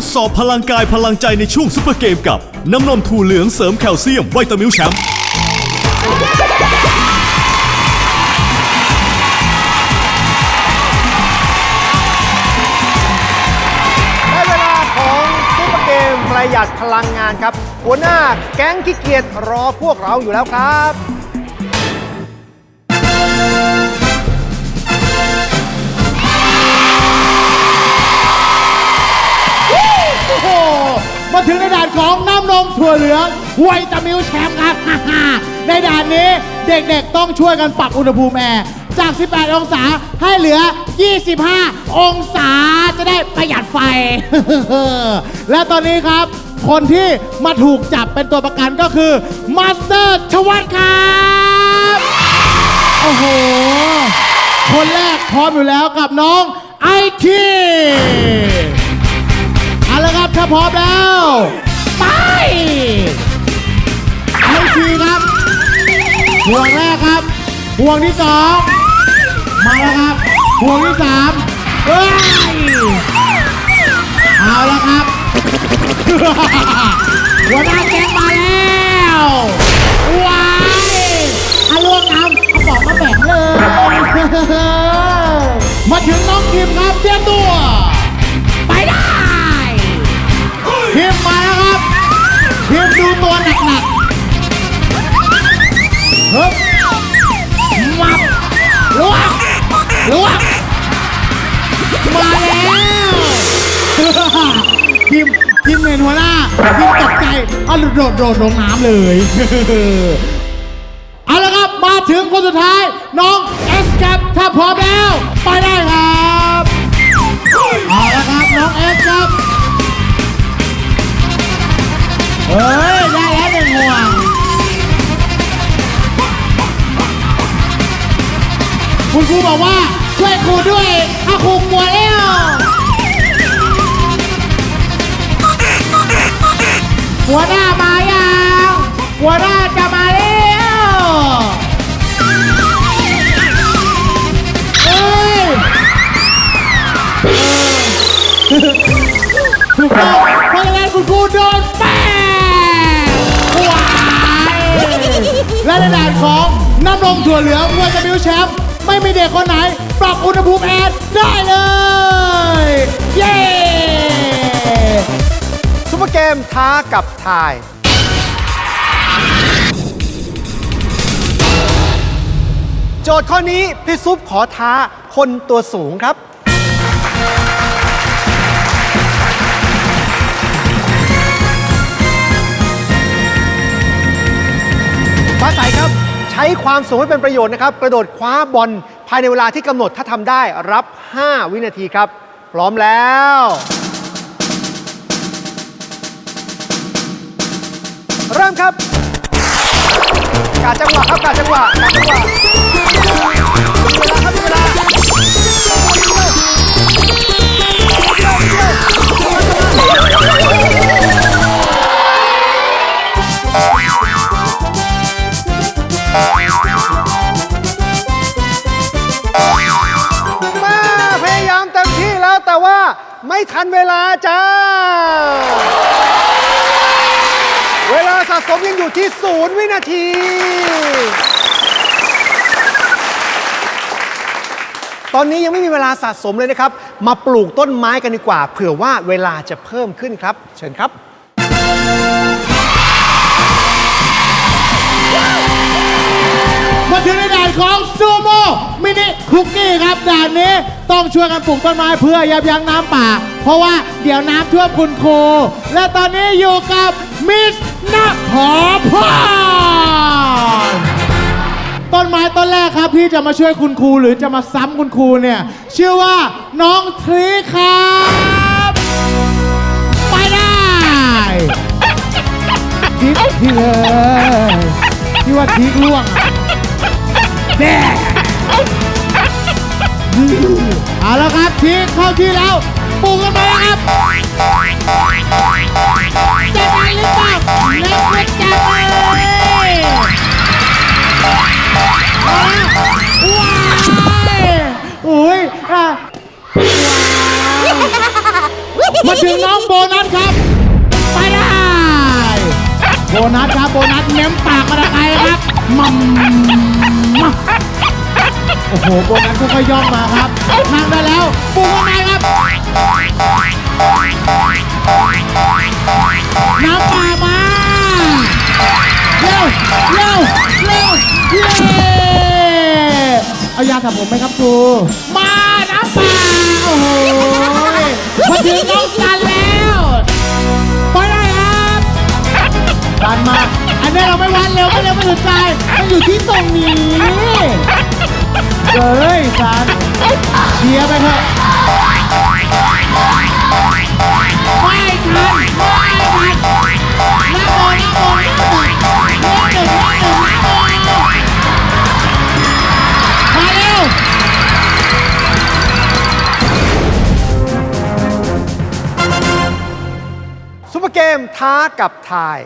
ทดสอบพลังกายพลังใจในช่วงซุปเปอร์เกมกับ น้ำนมถั่วเหลืองเสริมแคลเซียมไวตามิลแชมป์ได้เวลาของซุปเปอร์เกมประหยัดพลังงานครับ หัวหน้าแก๊งขี้เกียจรอพวกเราอยู่แล้วครับ ถึงในด่านของน้ำนมถั่วเหลืองไวตามิลแชมป์ครับ ในด่านนี้เด็กๆต้องช่วยกันปรับอุณหภูมิแอร์จาก 18 องศาให้เหลือ 25 องศาจะได้ประหยัดไฟ และตอนนี้ครับ คนที่มาถูกจับเป็นตัวประกันก็คือมาสเตอร์ชวัตครับโอ้โห คนแรกพร้อมอยู่แล้วกับน้องไอทีเอาละครับ ถ้าพร้อมแล้ว ไปไอทีครับ ห่วงแรกครับ ห่วงที่สองมาแล้วครับ ห่วงที่สามเฮ้ยเอาละครับ หัวหน้าแก๊งมาแล้วว้ายอาล่วงน้ำเอาบอกมาแบ่งเลย ฮ้ยมับลวกลวกมาแล้วคิมคิมเมนหัวหน้าคิมตกใจอะโดดโดดลงน้ำเลยเอาละครับมาถึงคนสุดท้าย น้องเอสครับถ้าพร้อมแล้ว ไปได้ คุณครูบอกว่าช่วยครูด้วยถ้าครูกลัวแล้วหัวหน้ามายังหัวหน้าจะมาแล้วเอ้ยถูกต้องเพราะฉะนั้นคุณครูโดนแป้งว้ายและในด่านของน้ำนมถั่วเหลืองวัวจะมิวแชมป์ ไม่มีเด็กคนไหน ปรับอุณหภูมิแอร์ได้เลย เย้ซุปเปอร์เกมท้ากับทาย โจทย์ข้อนี้พี่ซุปขอท้าคนตัวสูงครับ ช้ความสูงให้เป็นประโยชน์นะครับ กระโดดคว้าบอลภายในเวลาที่กำหนดถ้าทำได้รับ 5 วินาทีครับ พร้อมแล้ว เริ่มครับกาจังหวะครับกาจังหวะกาจังหวะ มาพยายามเต็มที่แล้วแต่ว่าไม่ทันเวลาจ้า เวลาสะสมยังอยู่ที่ศูนย์วินาที ตอนนี้ยังไม่มีเวลาสะสมเลยนะครับ มาปลูกต้นไม้กันดีกว่า เผื่อว่าเวลาจะเพิ่มขึ้นครับ เชิญครับานนี้ต้องช่วยกันปลูกต้นไม้เพื่อยับยั้งน้ำป่า เพราะว่าเดี๋ยวน้ำท่วมคุณครูและตอนนี้อยู่กับมิสนภพรต้นไม้ต้นแรกครับที่จะมาช่วยคุณครูหรือจะมาซ้ำคุณครูเนี่ยชื่อว่าน้องทรีครับ ไปได้ทิกที่เลยที่ว่าทิกล่วงอะแน่ เอาแล้วครับทีเข้าที่แล้วปลูกกันไปแล้วครับจะได้หรือเปล่าแล้วก็จะเลยเอาละว้ายอุ้ยอะว้าวมาถึงน้องโบนัสครับ ไปได้โบนัสครับโบนัสเม้มปากมาตะไคร้ครับมัมมัม โอ้โหโบนัสค่อยๆย่องมาครับนั่งได้แล้วปูข้างในครับ น้ำป่ามา เร็ว เร็ว เร็วเย้เอายาสระผมไหมครับครู มาน้ำป่า โอ้โหมาถึงน้องสันแล้วไปได้ครับสันมา อันนี้เราไม่วัดเร็วไม่เร็วไม่ถึงใจมันอยู่ที่ตรงนี้ เฮ้ยสันเชียร์ไปเถอะไม่ทันไม่ทันน้ำโมน้ำโมน้ำโมน้ำหนึ่งน้ำหนึ่งน้ำหนึ่งมาเร็วซุปเปอร์เกมท้ากับทาย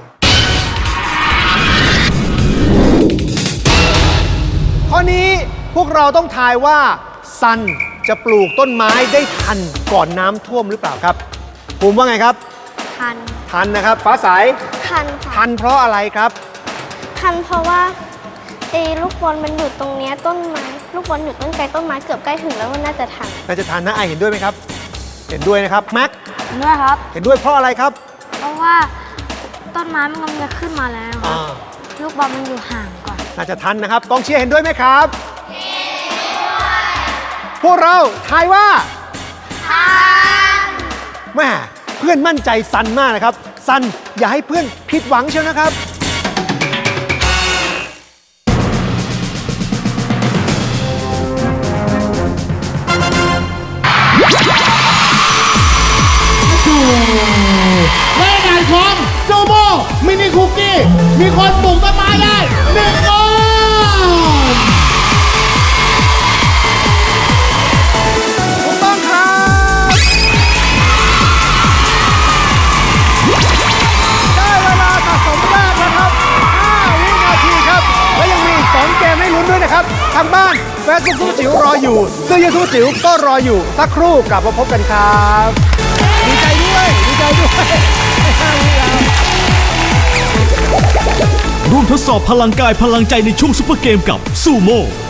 ข้อนี้ พวกเราต้องทายว่าซันจะปลูกต้นไม้ได้ทันก่อนน้ำท่วมหรือเปล่าครับภูมิว่าไงครับ ทัน ทันนะครับฟ้าใสทันค่ะทันเพราะอะไรครับ ทันเพราะว่าไอ้ลูกบอลมันอยู่ตรงเนี้ยต้นไม้ ลูกบอลอยู่ต้นไกลต้นไม้เกือบใกล้ถึงแล้วมันน่าจะทัน น่าจะทันนะไอเห็นด้วยไหมครับ เห็นด้วยนะครับแม็กด้วยครับ เห็นด้วยเพราะอะไรครับเพราะว่าต้นไม้มันกำลังจะขึ้นมาแล้วคอ่ารับลูกบอลมันอยู่ห่างก่อน น่าจะทันนะครับกองเชียร์เห็นด้วยไหมครับ พวกเราทายว่าทันแม่เพื่อนมั่นใจซันมากนะครับ ซันอย่าให้เพื่อนผิดหวังเชียวนะครับ ทางบ้านแฟนซุปสู้จิ๋วรออยู่เสื้อยืดสู้จิ๋วก็รออยู่สักครู่กลับมาพบกันครับดีใจด้วยดีใจด้วยร่วมทดสอบพลังกายพลังใจในช่วงซุปเปอร์เกมกับซูโม่